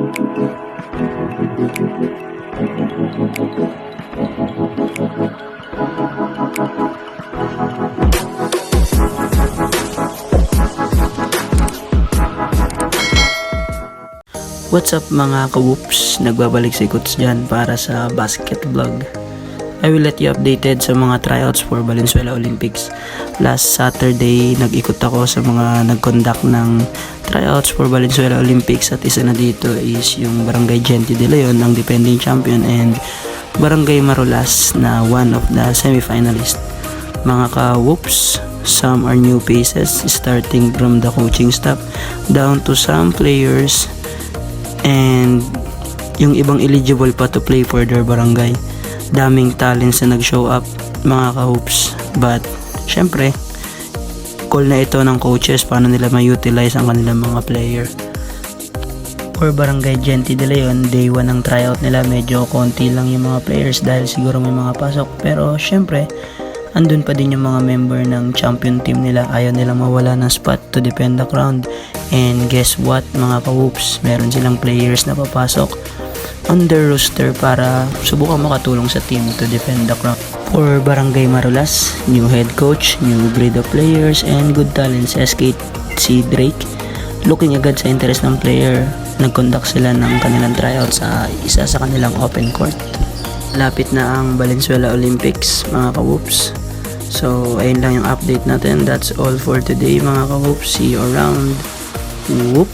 What's up mga ka-whoops? Nagbabalik si Kuts dyan para sa basket vlog. I will let you updated sa mga tryouts for Valenzuela Olympics. Last Saturday, nag-ikot ako sa mga nag-conduct ng tryouts for Valenzuela Olympics at isa na dito is yung Barangay Gente de Leon, ang defending champion and Barangay Marulas na one of the semi-finalists. Mga ka-whoops, some are new faces starting from the coaching staff down to some players and yung ibang eligible pa to play for their barangay. Daming talents na nag-show up mga ka-hoops. But, syempre, call na ito ng coaches paano nila ma-utilize ang kanilang mga player. For Barangay Gente de Leon, day 1 ng tryout nila, medyo konti lang yung mga players dahil siguro may mga pasok. Pero, syempre, andun pa din yung mga member ng champion team nila. Ayaw nilang mawala ng spot to defend the crown. And guess what mga ka-whoops, meron silang players na papasok on their roster para subukan makatulong sa team to defend the crown. For Barangay Marulas, new head coach, new breed of players, and good talents SK si Drake. Looking agad sa interest ng player, nag-conduct sila ng kanilang tryout sa isa sa kanilang open court. Lapit na ang Valenzuela Olympics, mga ka-whoops. So, ayun lang yung update natin. That's all for today, mga ka-whoops. See you around. Whoop!